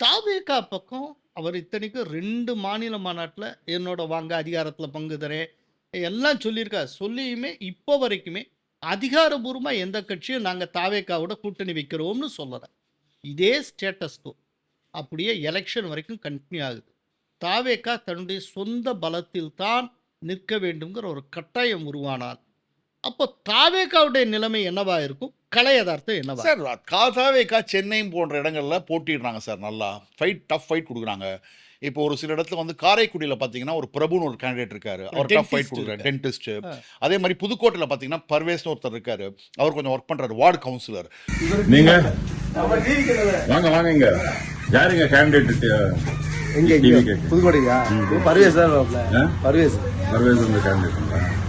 தாவேகா பக்கம் அவர் இத்தனைக்கும் ரெண்டு மாநில மாநாட்டில் என்னோட வாங்க அதிகாரத்தில் பங்கு தரேன். எல்லாம் சொல்லியிருக்காரு. சொல்லியுமே இப்போ வரைக்குமே அதிகாரபூர்வமாக எந்த கட்சியும் நாங்கள் தாவேக்காவோட கூட்டணி வைக்கிறோம்னு சொல்லலை. இதே ஸ்டேட்டஸ்கோ அப்படியே எலெக்ஷன் வரைக்கும் கண்டினியூ ஆகுது. தாவேக்கா தன்னுடைய சொந்த பலத்தில் தான் நிற்க வேண்டுங்கிற ஒரு கட்டாயம் உருவானால் அப்போ தாவேக்காவுடைய நிலைமை என்னவா இருக்கும்? கலை யதார்த்தம் என்னவா சார் காதாவேக்கா சென்னை போன்ற இடங்கள்ல போட்டிடுறாங்க சார் நல்லா. ஃபைட் டஃப் ஃபைட் கொடுக்குறாங்க. இப்போ ஒரு சில இடத்துல வந்து காரைக்குடியில் பார்த்தீங்கன்னா ஒரு பிரபுன்னு ஒரு கேண்டிடேட் இருக்காரு. அவர் டஃப் ஃபைட் கொடுக்குறாரு. டென்டிஸ்ட். அதே மாதிரி புதுக்கோட்டையில் பார்த்தீங்கன்னா பர்வேஸ்னு ஒருத்தர் இருக்காரு. அவர் கொஞ்சம் ஒர்க் பண்றாரு வார்டு கவுன்சிலர் நீங்க? வாங்க வாங்க இங்க. யாருங்க கேண்டிடேட் எங்க. புதுக்கோட்டையா? பர்வேஸ் தான்? பர்வேஸ் பர்வேஸ் கேண்டிடேட்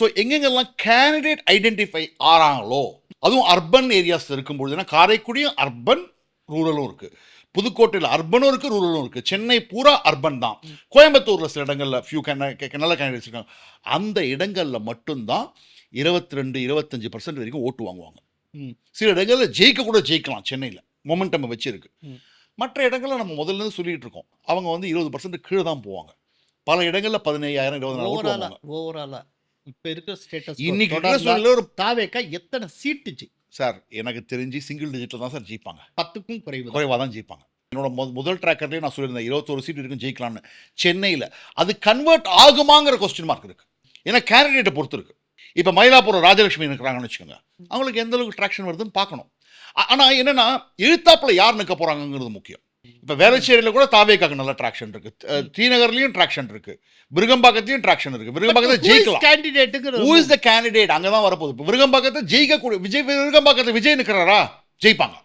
ஸோ எங்கெங்கெல்லாம் கேண்டிடேட் ஐடென்டிஃபை ஆறாங்களோ அதுவும் அர்பன் ஏரியாஸ் இருக்கும்பொழுது ஏன்னா காரைக்குடியும் அர்பன் ரூரலும் இருக்குது புதுக்கோட்டையில் அர்பனும் இருக்குது ரூரலும் இருக்குது சென்னை பூரா அர்பன் தான். கோயம்புத்தூரில் சில இடங்களில் ஃபியூ நல்ல கேண்டிடேட்ஸ் இருக்காங்க. அந்த இடங்களில் மட்டும்தான் இருபத்தி ரெண்டு இருபத்தஞ்சு பர்சன்ட் வரைக்கும் ஓட்டு வாங்குவாங்க. சில இடங்களில் ஜெயிக்க கூட ஜெயிக்கலாம் சென்னையில். மொமெண்டம் வச்சிருக்கு. மற்ற இடங்களில் நம்ம முதல்ல இருந்து சொல்லிட்டு இருக்கோம். அவங்க வந்து இருபது பர்சன்ட் கீழே தான் போவாங்க. பல இடங்களில் பதினையாயிரம் இருபதாயிரம் ஓட்டு ஓவராலா வாங்குவாங்க. ஓவராலா இப்ப இருக்கிற ஸ்டேட்டஸ் இன்னைக்கு ஒரு தாவேக்கா எத்தனை சீட்டு ஜெய் சார் எனக்கு தெரிஞ்சு சிங்கிள் டிஜிட்டில் தான் சார் ஜெயிப்பாங்க. பத்துக்கும் குறைவு. குறைவாக தான் ஜெயிப்பாங்க. என்னோட முதல் ட்ராக்கர்லேயே நான் சொல்லியிருந்தேன் இருபத்தோரு சீட் இருக்கும் ஜெயிக்கலாம்னு. சென்னையில் அது கன்வெர்ட் ஆகுமாங்கிற கொஸ்டின் மார்க் இருக்கு. ஏன்னா கேண்டிடேட்டை பொறுத்து இருக்கு இப்போ மயிலாப்பூர் ராஜலட்சுமி இருக்கிறாங்கன்னு வச்சுக்கோங்க அவங்களுக்கு எந்த அளவுக்கு ட்ராக்ஷன் வருதுன்னு பார்க்கணும். ஆ- ஆனா என்னன்னா எழுத்தாப்புல யார் நிற்க போறாங்கங்கிறது முக்கியம். இப்போ வேளச்சேரியில் கூட தாவேக்காக்கு நல்ல ட்ராக்ஷன் இருக்கு. தீநகர்லயும் ட்ராக்ஷன் இருக்கு. விருகம்பாக்கத்துலயும் ட்ராக்ஷன் இருக்கு. is ஜெயிக்கலாம். ஹூ இஸ் த கேண்டிடேட் அங்கே தான் வரப்போகுது. விருகம்பாக்கத்தை ஜெயிக்கக்கூடிய விஜய் விருகம்பாக்கத்தில் விஜய் நிற்கிறாரா ஜெயிப்பாங்க.